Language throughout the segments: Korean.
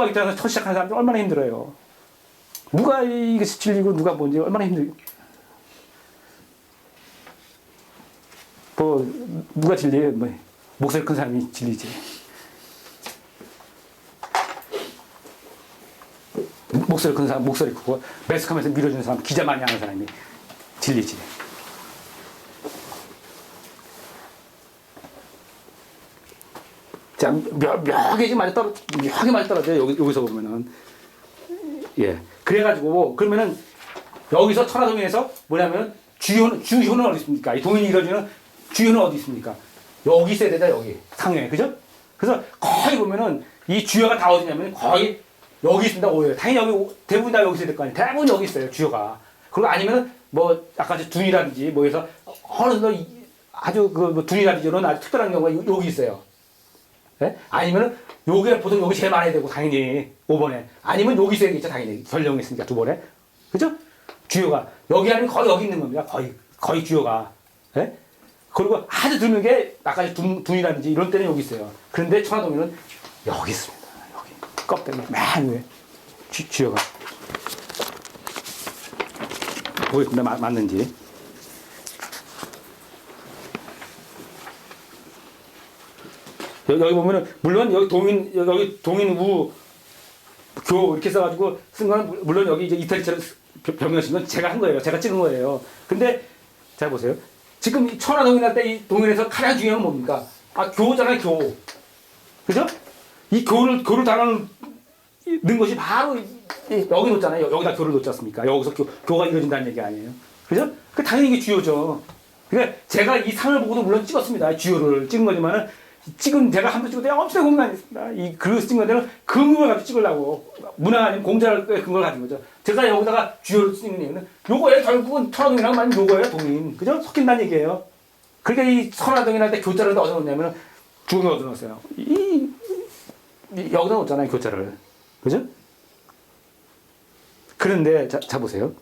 수학 입장에서 첫 시작하는 사람들 얼마나 힘들어요. 누가 이것이 진리고 누가 뭔지 얼마나 힘들. 뭐 누가 진리예요? 뭐 목소리 큰 사람이 진리지. 목소리 큰 사람 목소리 크고 매스컴에서 밀어주는 사람 기자 많이 하는 사람이 진리지. 자, 몇, 몇 개지 많이 떨어, 몇개 많이 떨어져요. 여기, 여기서 보면은. 예. 그래가지고, 그러면은, 여기서 천하동인에서 뭐냐면, 주효는, 주효는 어디 있습니까? 이 동인이 이루어지는 주효는 어디 있습니까? 여기 있어야 되다, 여기. 상해. 그죠? 그래서 거의 보면은, 이 주효가 다 어디냐면, 거의 여기 있습니다, 오히려. 당연히 여기, 대부분 다 여기 있어야 될 거 아니에요. 대부분 여기 있어요, 주효가. 그리고 아니면은, 뭐, 아까 저 둔이라든지, 뭐 해서, 어느 정도 이- 아주 그, 뭐 둔이라든지 이런 아주 특별한 경우가 요- 여기 있어요. 예? 아니면은 요게 보통 여기 제일 많아야 되고 당연히 5번에. 아니면 여기 있어야겠죠 당연히. 있으니까 두 번에. 그죠? 주요가. 여기 아니면 거의 여기 있는 겁니다. 거의 거의 주요가. 예? 그리고 아주 드문 게 아까 둔, 둔이라든지 이런 때는 여기 있어요. 그런데 천화동에는 여기 있습니다. 여기. 껍데기 맨 위에. 주, 주요가. 보겠습니다 맞, 맞는지 여기, 보면은 물론 여기 동인 여기 동인 우 교 이렇게 써가지고 쓴 거는 물론 여기 이제 이탈리처럼 병명 쓴건 제가 한 거예요. 제가 찍은 거예요. 근데 잘 보세요. 지금 이 천하동인 할 때 이 동인에서 가장 중요한 건 뭡니까? 아 교잖아요 교. 그죠? 이 교를 교를 넣은 것이 바로 여기 놓잖아요. 여기다 교를 놓지 않습니까? 여기서 교, 교가 이루어진다는 얘기 아니에요. 그죠? 그 당연히 이게 주요죠. 그러니까 제가 이 상을 보고도 물론 찍었습니다. 주요를 찍은 거지만은 찍은 제가 한 번 찍을 때 엄청 공간했습니다. 이 글을 찍은 데는 근거를 가지고 찍으려고 문화 아니면 공자의 근거를 가진 거죠. 제가 여기다가 주요를 찍는 이유는 요거에 결국은 천화동이랑 만 요거예요 동인. 그죠? 섞인다는 얘기예요. 그러니까 이 천화동이할 때 교자를 어디서 중에 어디서 놓았어요. 이, 이 여기다 놓잖아요 교자를. 그죠? 그런데 자, 자 보세요.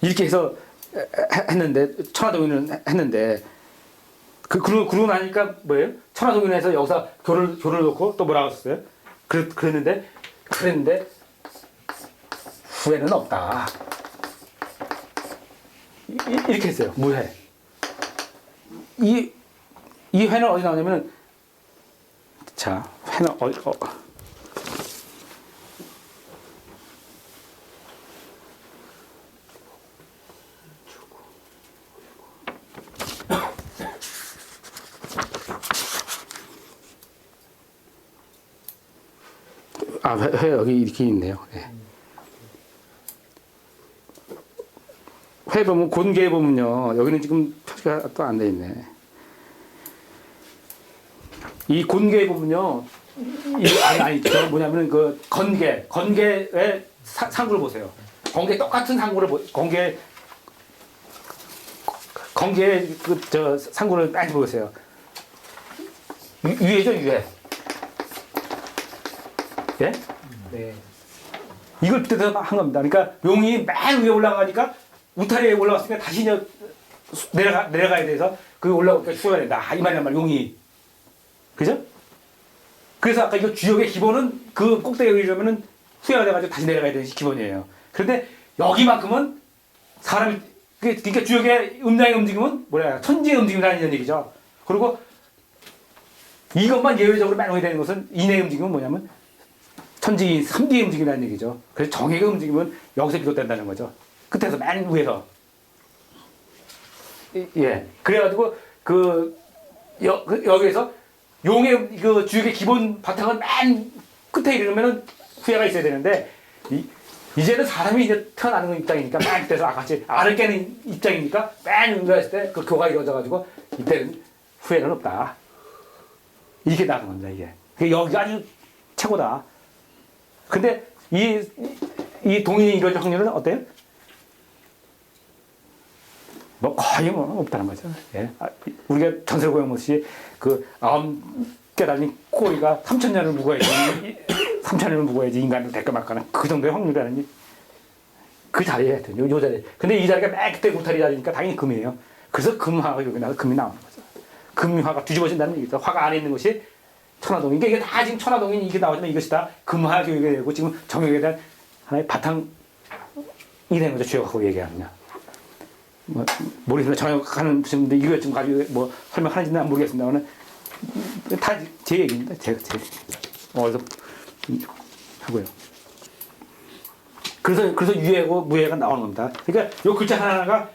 이렇게 해서 해- 했는데 천하동인은 했는데 그 그러고 그러고 나니까 뭐예요? 천하동인에서 여기서 교를 교를 놓고 또 뭐라고 했어요? 그랬 그랬는데 그랬는데 후회는 없다. 이, 이- 이렇게 했어요. 무회. 이, 이 회는 어디 나오냐면 자 회는 어디 어, 아, 여기 이렇게 있네요. 예. 회 보면 곤개 보면요. 여기는 지금 표시가 또 안 돼 있네. 이 곤개 보면요. 이 아니 아니 저 뭐냐면 그 건개 건개의 사- 상구를 보세요. 건개 똑같은 상구를 보 건개 건개 그 저 상구를 많이 보세요. 유- 유해죠 유해. 예? 네. 이걸 빗대서 한 겁니다. 그러니까 용이 맨 위에 올라가니까 우타리에 올라갔으니까 다시 내려가 내려가야 돼서 그 올라오니까 쉬어야 된다. 아, 이 말이란 말 용이 그죠? 그래서 아까 이거 주역의 기본은 그 꼭대기에 이르려면은 후회가 돼가지고 다시 내려가야 되는 게 기본이에요. 그런데 여기만큼은 사람이 그러니까 주역의 음량의 움직임은 뭐냐 천지의 움직임이라는 얘기죠. 그리고 이것만 예외적으로 맨오게 되는 것은 인의 움직임은 뭐냐면 천지인 3D의 움직임이라는 얘기죠. 그래서 정의의 움직임은 여기서 비롯된다는 거죠. 끝에서 맨 위에서. 이- 예. 그래가지고 그, 여, 그 여기에서 용의 그 주역의 기본 바탕은 맨 끝에 이르면은 후회가 있어야 되는데 이, 이제는 사람이 이제 태어나는 입장이니까 맨 끝에서 아까 같이 알을 깨는 입장이니까 맨 있을 때 그 교가 이루어져가지고 이때는 후회는 없다. 이렇게 나가는 겁니다, 이게. 여기가 아주 최고다. 근데 이, 이, 이 동인이 이루어질 확률은 어때요? 뭐 거의 뭐 없다는 거죠. 예. 아, 우리가 전설 고영모씨 그 아홉 개 달린 꼬리가 3천 년을 묵어야지 3천 년을 묵어야지 인간을 될까 말까는 그 정도의 확률이라는 그 자리에 요, 요 자리. 근데 이 자리가 맨 그때 울타리 자리니까 당연히 금이에요. 그래서 금화가 여기 나서 금이 나오는 거죠. 금화가 뒤집어진다는 얘기죠. 화가 안에 있는 것이 천화동. 이게, 이게 다 지금 천화동이 이게 나오지만 이것이 다 금화 교육이 되고 지금 정역에 대한 하나의 바탕이 되는 거죠. 주역하고 얘기하면. 뭐, 모르겠습니다. 정역하는 분인데 이거 좀 가지고 뭐 설명하는지는 모르겠습니다만 다 제 얘기입니다. 제, 제. 어디서 하고요. 그래서, 그래서 유해고 무해가 나오는 겁니다. 그러니까 요 글자 하나하나가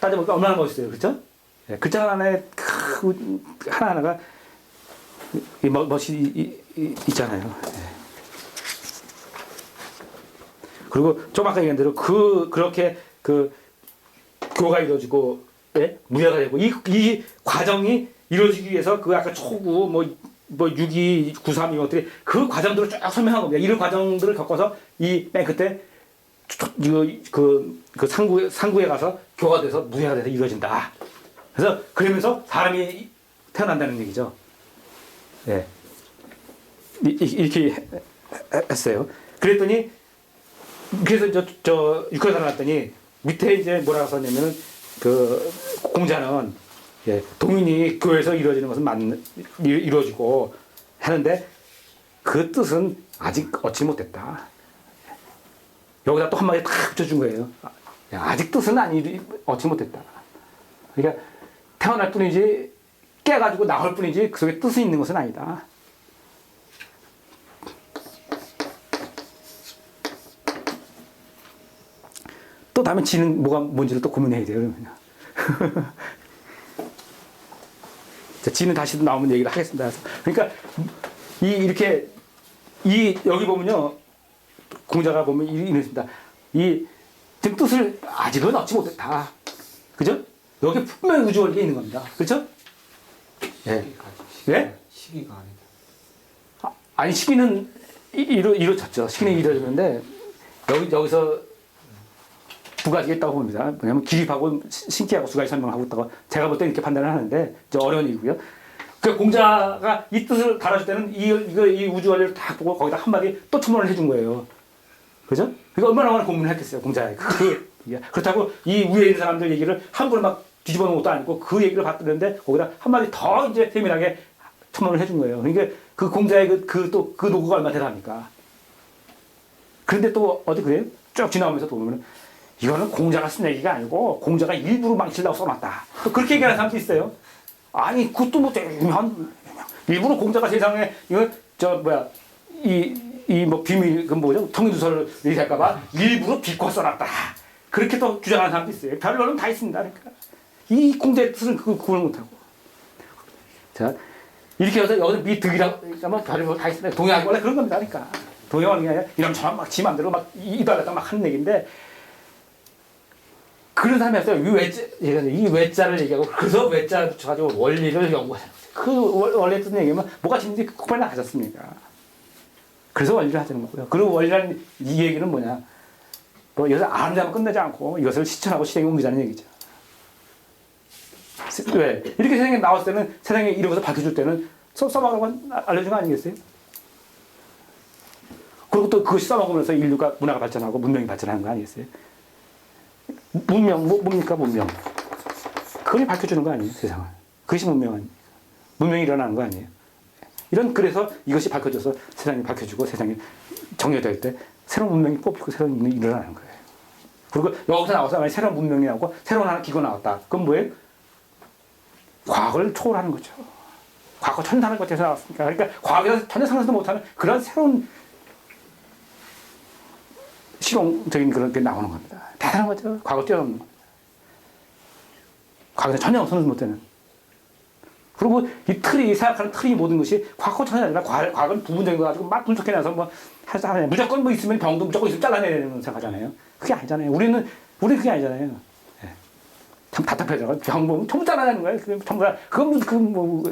따져보니까 얼마나 멋있어요. 그렇죠? 예, 글자 하나에 크, 하나하나가 이 멋, 멋이 이- 이- 있잖아요. 예. 그리고 좀 아까 얘기한 대로 그 그렇게 그 교가 이루어지고 예? 무효가 되고 이, 이 과정이 이루어지기 위해서 그 아까 초구 뭐뭐 62, 93 이런 것들이 그 과정들을 쭉 설명한 겁니다. 이런 과정들을 겪어서 이 맨 그때 초- 이거 그, 그 상구에, 상구에 가서 교가 돼서 무효가 돼서 이루어진다. 그래서 그러면서 사람이 태어난다는 얘기죠. 예. 이렇게 했어요. 그랬더니 그래서 저, 저 육회사 나왔더니 밑에 이제 뭐라고 썼냐면은 그 공자는 예, 동인이 교회에서 이루어지는 것은 맞 이루어지고 하는데 그 뜻은 아직 얻지 못했다. 여기다 또 한마디 탁 붙여준 거예요. 야, 아직 뜻은 아니 얻지 못했다. 그러니까 태어날 뿐이지 깨가지고 나올 뿐이지 그 속에 뜻이 있는 것은 아니다. 또 다음에 지는 뭐가 뭔지를 또 고민해야 돼요. 그러면. 자, 지는 다시 나오면 얘기를 하겠습니다. 그러니까 이 이렇게 이 여기 보면요 공자가 보면 이- 이랬습니다. 이 지금 뜻을 아직은 얻지 못했다. 그죠? 여기 분명히 우주 원리가 있는 겁니다. 그렇죠? 예. 예? 시기가 아니다. 아, 아니 시기는 이- 이루 이루어졌죠. 시기는 이루어졌는데 여기 여기서 두 가지가 있다고 봅니다. 뭐냐면 기립하고 시- 신기하고 두 가지 설명하고 있다고 제가 볼 때 이렇게 판단을 하는데 저 어려운 일이고요. 그 공자가 이 뜻을 달아줄 때는 이 이거 이 우주 원리를 딱 보고 거기다 한 마디 또 첨언을 해준 거예요. 그죠? 그러니까 얼마나 많은 고민을 했겠어요, 공자에. 그, 예. 그렇다고 이 위에 있는 사람들 얘기를 함부로 막 뒤집어 놓은 것도 아니고 그 얘기를 받는데 거기다 한마디 더 이제 세밀하게 첨언을 해준 거예요. 그러니까 그 공자의 그, 그 또, 그 노고가 얼마나 대단합니까? 그런데 또 어디 그래요? 쭉 지나오면서 또 보면 이거는 공자가 쓴 얘기가 아니고 공자가 일부러 망치려고 써놨다. 또 그렇게 얘기하는 사람도 있어요. 아니 그것도 뭐 유명한 일부러 공자가 세상에 이거 저 뭐야 이 이 뭐 비밀 그 뭐죠 통일두설을 얘기할까봐 일부러 비꼬 써놨다. 그렇게 또 주장하는 사람도 있어요. 별로는 다 있습니다. 그러니까 이 공자의 뜻은 그 구분을 못하고 자 이렇게 해서 여기서 미득이라고 하면 별로 다 있습니다. 동의하기 원래 그런 겁니다. 그러니까 동의하는 게 아니라 이런 저런 막지 맘대로 막 이달렸다 막 하는 얘기인데 그런 사람이 없어요. 이 외자, 이 외자를 얘기하고 그래서 외자 붙여가지고 원리를 연구하는 거죠. 그 원- 원리 뜻 얘기하면 뭐가 진지 그걸 나가졌습니까? 그래서 원리를 하자는 거고요. 그리고 원리라는 이 얘기는 뭐냐? 뭐 여기서 아는 데만 끝내지 않고 이것을 실천하고 실행에 옮기자는 얘기죠. 세- 왜? 이렇게 세상에 나왔을 때는 세상에 것을 밝혀줄 때는 써, 써먹으라고 알려준 거 아니겠어요? 그리고 또 그것이 써먹으면서 인류가 문화가 발전하고 문명이 발전하는 거 아니겠어요? 문명, 뭐, 뭡니까, 문명? 그걸 밝혀주는 거 아니에요, 세상을. 그것이 문명 아니에요. 문명이 일어나는 거 아니에요. 이런, 그래서 이것이 밝혀져서 세상이 밝혀지고 세상이 정리될 때 새로운 문명이 뽑히고 새로운 문명이 일어나는 거예요. 그리고 여기서 나와서 새로운 문명이 나오고 새로운 하나 기구 나왔다. 그럼 뭐예요? 과거를 초월하는 거죠. 과거 천상을 거쳐서 나왔으니까. 그러니까 과거에서 전혀 상상도 못하는 그런 새로운 실용적인 그런 게 나오는 겁니다. 대단한 거죠. 과거 뛰어넘는 겁니다. 과거에 전혀 없어는 못되는. 그리고 이 틀이, 생각하는 틀이 모든 것이 과거 전혀 아니라 과, 과거는 부분적인 거 가지고 막 분석해내서 뭐 하냐. 무조건 뭐 있으면 병도 무조건 있으면 잘라내는 생각하잖아요. 그게 아니잖아요. 우리는, 우리는 그게 아니잖아요. 예. 참 답답해져. 병 보면 전부 잘라내는 거예요. 그 전부 다, 그건 그 뭐,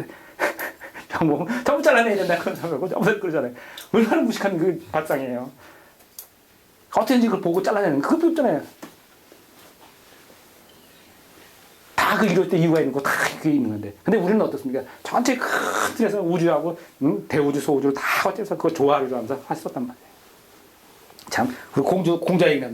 병 보면 전부 잘라내야 된다. 그런 생각하고 전부 그러잖아요. 얼마나 무식한 그 발상이에요. 어떻게든지 그걸 보고 잘라내는 거. 그것도 없잖아요. 다그 이럴 때 이유가 있는 거 다 그게 있는 건데. 근데 우리는 어떻습니까? 전체 큰 틀에서 우주하고 응? 대우주, 소우주를 다 어째서 그거 조화를 하면서 했었단 말이에요. 참, 그리고 공주, 공자 얘기는